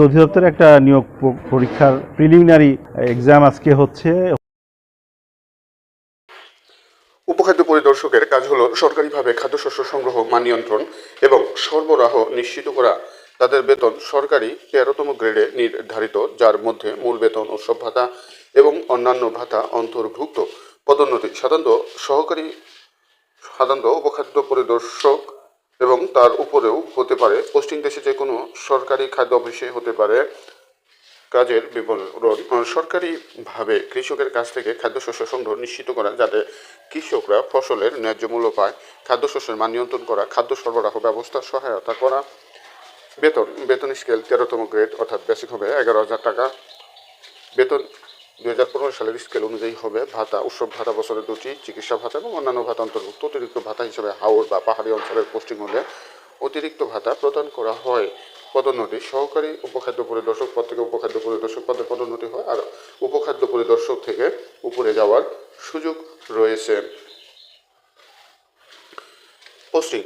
অধিদপ্তরের একটা নিয়োগ পরীক্ষার প্রিলিমিনারি এক্সাম আজকে হচ্ছে। উপখাদ্য পরিদর্শকের কাজ হলো সরকারিভাবে খাদ্যশস্য সংগ্রহ, মান নিয়ন্ত্রণ এবং সরবরাহ নিশ্চিত করা। তাদের বেতন সরকারি তেরোতম গ্রেডে নির্ধারিত, যার মধ্যে মূল বেতন উৎসব ভাতা এবং অন্যান্য ভাতা অন্তর্ভুক্ত। পদোন্নতি সাধারণত সহকারী, সাধারণত উপখাদ্য পরিদর্শক এবং তার উপরেও হতে পারে। পশ্চিম দেশে যে কোনো সরকারি খাদ্য অফিসে হতে পারে কাজের বিবরণ সরকারিভাবে কৃষকের কাছ থেকে খাদ্যশস্য সংগ্রহ নিশ্চিত করা যাতে কৃষকরা ফসলের ন্যায্য মূল্য পায়, খাদ্যশস্যের মান নিয়ন্ত্রণ করা, খাদ্য সরবরাহ ব্যবস্থা, সহায়তা করা। বেতন বেতন স্কেল তেরোতম গ্রেড অর্থাৎ বেসিক হবে এগারো হাজার টাকা। বেতন দুই হাজার পনেরো সালের স্কেল অনুযায়ী হবে ভাতা, উৎসব ভাতা বছরে দুটি চিকিৎসা ভাতা এবং অন্যান্য ভাতা অন্তর্ভুক্ত। অতিরিক্ত ভাতা হিসেবে হাওড় বা পাহাড়ি অঞ্চলের পোস্টিং হলে অতিরিক্ত ভাতা প্রদান করা হয়। পদোন্নতি, সহকারী উপখাদ্য পরিদর্শক পদ থেকে উপখাদ্য পরিদর্শক পদে পদোন্নতি হয় আর উপখাদ্য পরিদর্শক থেকে উপরে যাওয়ার সুযোগ রয়েছে। পোস্টিং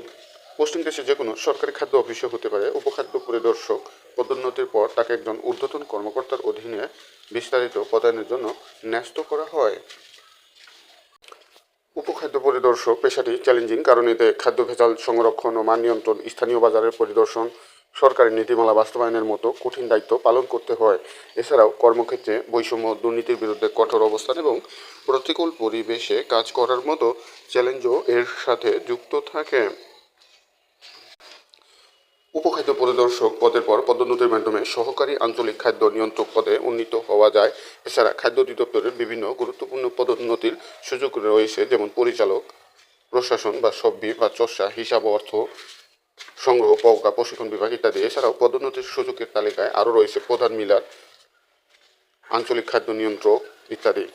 পোস্টিং দেশে যে কোনো সরকারি খাদ্য অফিসে হতে পারে। উপখাদ্য পরিদর্শক পদোন্নতির পর তাকে একজন ঊর্ধ্বতন কর্মকর্তার অধীনে বিস্তারিত পদায়নের জন্য ন্যস্ত করা হয়। উপখাদ্য পরিদর্শক পেশাটি চ্যালেঞ্জিং কারণ এতে খাদ্য ভেজাল সংরক্ষণ ও মান নিয়ন্ত্রণ, স্থানীয় বাজারের পরিদর্শন, সরকারি নীতিমালা বাস্তবায়নের মতো কঠিন দায়িত্ব পালন করতে হয়। এছাড়াও কর্মক্ষেত্রে বৈষম্য দুর্নীতির বিরুদ্ধে কঠোর অবস্থান এবং প্রতিকূল পরিবেশে কাজ করার মতো চ্যালেঞ্জও এর সাথে যুক্ত থাকে। উপখাদ্য পরিদর্শক পদের পর পদোন্নতির মাধ্যমে সহকারী আঞ্চলিক খাদ্য নিয়ন্ত্রক পদে উন্নীত হওয়া যায়। এছাড়া খাদ্য অধিদপ্তরের বিভিন্ন গুরুত্বপূর্ণ পদোন্নতির সুযোগ রয়েছে, যেমন পরিচালক, প্রশাসন বা সব্বি বা চর্চা, হিসাব অর্থ সংগ্রহ পৌকা প্রশিক্ষণ বিভাগ ইত্যাদি। এছাড়াও পদোন্নতির সুযোগের তালিকায় আরও রয়েছে প্রধান মিলার, আঞ্চলিক খাদ্য নিয়ন্ত্রক ইত্যাদি।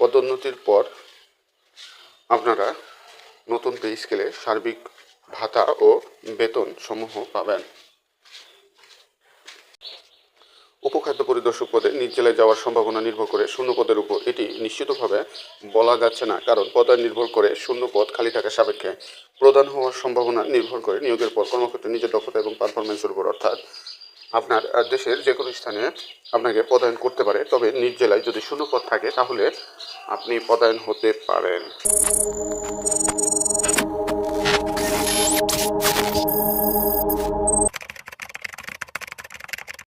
পদোন্নতির পর আপনারা নতুন পে স্কেলে সার্বিক ভাতা ও বেতন সমূহ পাবেন। উপখাদ্য পরিদর্শক পদে নিজ জেলায় যাওয়ার সম্ভাবনা নির্ভর করে শূন্য পদের উপর। এটি নিশ্চিতভাবে বলা যাচ্ছে না, কারণ পদায় নির্ভর করে শূন্য পদ খালি থাকা সাপেক্ষে প্রদান হওয়ার সম্ভাবনা নির্ভর করে নিয়োগের পর কর্মক্ষেত্রে নিজের দক্ষতা এবং পারফরমেন্সের উপর। অর্থাৎ আপনার দেশের যে কোনো স্থানে আপনাকে পদায়ন করতে পারে, তবে নিজ জেলায় যদি শূন্য পদ থাকে, তাহলে আপনি পদায়ন হতে পারেন।